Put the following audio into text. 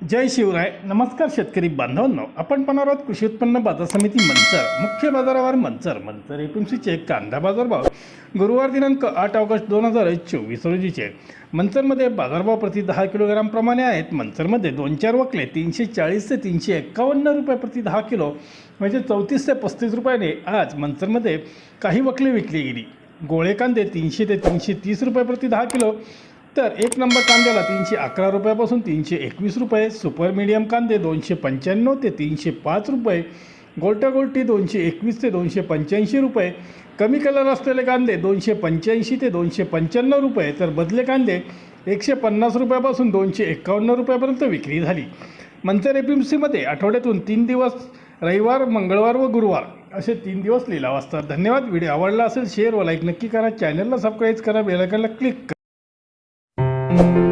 जय शिवराय. नमस्कार शेतकरी बांधवांनो. आपण पाहणार आहोत कृषी उत्पन्न बाजार समिती मंचर मुख्य बाजारावर मंचर. मंचर एपीएमसीचे कांदा बाजारभाव. गुरुवार दिनांक आठ ऑगस्ट दोन हजार चोवीस रोजीचे. मंचरमध्ये बाजारभाव प्रति दहा किलोग्रामप्रमाणे आहेत. मंचरमध्ये दोन चार वकले तीनशे चाळीस ते तीनशे एक्कावन्न रुपये प्रति दहा किलो म्हणजे चौतीस ते पस्तीस रुपयाने आज मंचरमध्ये काही वकले विकली गेली. गोळे कांदे तीनशे ते तीनशे तीस रुपये प्रति दहा किलो तर एक नंबर कांद्याला तीनशे अकरा रुपयापासून तीनशे एकवीस रुपये सुपर मीडियम कांदे दोनशे पंच्याण्णव ते तीनशे पाच रुपये गोलटा गोलटी दोनशे एकवीस ते दोनशे पंच्याऐंशी रुपये कमी कलर असलेले कांदे दोनशे पंच्याऐंशी ते दोनशे पंच्याण्णव रुपये तर बदले कांदे एकशे पन्नास रुपयापासून दोनशे एकावन्न रुपयापर्यंत विक्री झाली. मंचर एफ एम सीमध्ये आठवड्यातून तीन दिवस रविवार मंगळवार व गुरुवार असे तीन दिवस लिलाव असतात. धन्यवाद. व्हिडिओ आवडला असेल शेअर व लाईक नक्की करा. चॅनलला सबस्क्राईब करा. बेलायकनला क्लिक करा. thank you